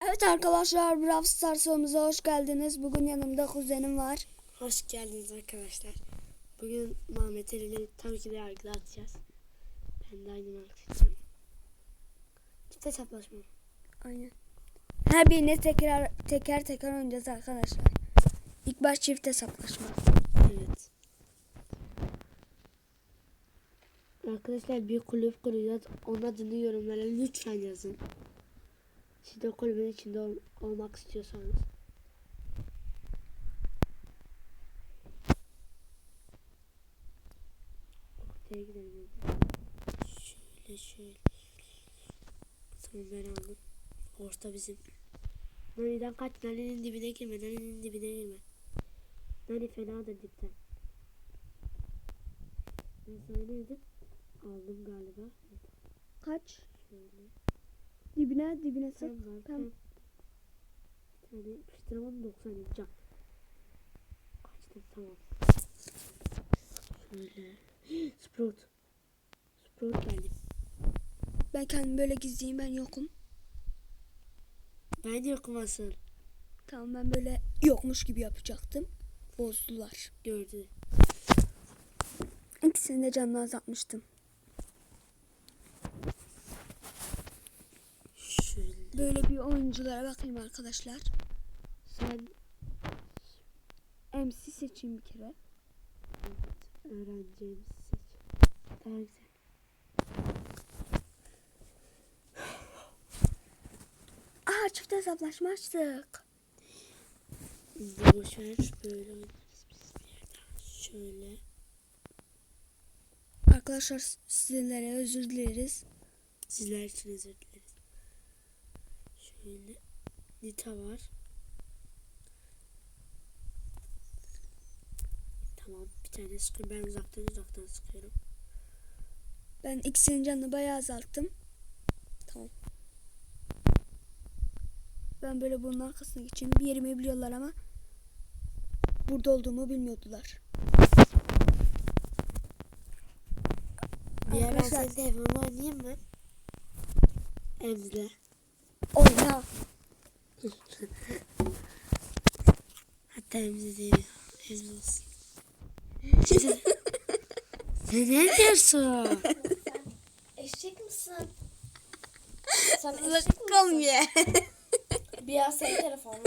Evet arkadaşlar Brawl Stars oyunumuza hoş geldiniz. Bugün yanımda kuzenim var. Hoş geldiniz arkadaşlar. Bugün Mehmet ile tabii ki de yargıda atacağız. Ben de aynı atacağım. Çift hesaplaşma. Aynen. Her birini tekrar teker teker oynayacağız arkadaşlar. İlk baş çift hesaplaşma. Evet. Arkadaşlar bir kulüp kuracağız. Onun adını yorumlara lütfen yazın. Siz de kulübün içinde ol- olmak istiyorsanız. Ortaya gidelim. Şöyle şöyle. Tamam ben aldım. Orta bizim. Nani'den kaç. Nani'nin dibine girme. Nani'nin dibine girme. Nani fenadır dipten. Ben sana ne dedim? Aldım galiba. Kaç? Şöyle. Dibine dibine sık. Tamam. Bir tane yapıştıramadım 90 yapacağım. Kaçtı tamam. Şöyle. Sprout. Sprout geldi. Ben kendimi böyle gizleyeyim ben yokum. Ben de yokum asıl. Tamam ben böyle yokmuş gibi yapacaktım. Bozdular. Gördü. İkisini de canını azaltmıştım. Şöyle. Böyle bir oyunculara bakayım arkadaşlar. Sen MC seçeyim bir kere. evet, öğreneceğimizi seç. Daha güzel. Aa çift hesaplaşma açtık. Biz de boş ver. Böyle oynarız biz bir yerden. Şöyle. Arkadaşlar sizlere özür dileriz. Sizler için özür dileriz. Şöyle. Nita var. Tamam. Bir tane sıkıyorum. Ben uzaktan uzaktan sıkıyorum. Ben ikisinin canını bayağı azalttım. Tamam. Ben böyle bunun arkasına geçeyim. Bir yerimi biliyorlar ama burada olduğumu bilmiyordular. Bir ara ben Arkadaşlar- senin telefonla oynayayım mı? Emzle. Oyna. Hatta emzle değil. Olsun. Sen ne diyorsun? Eşek misin? Sen eşek misin? Zıkkım ye. Bir an senin telefonunu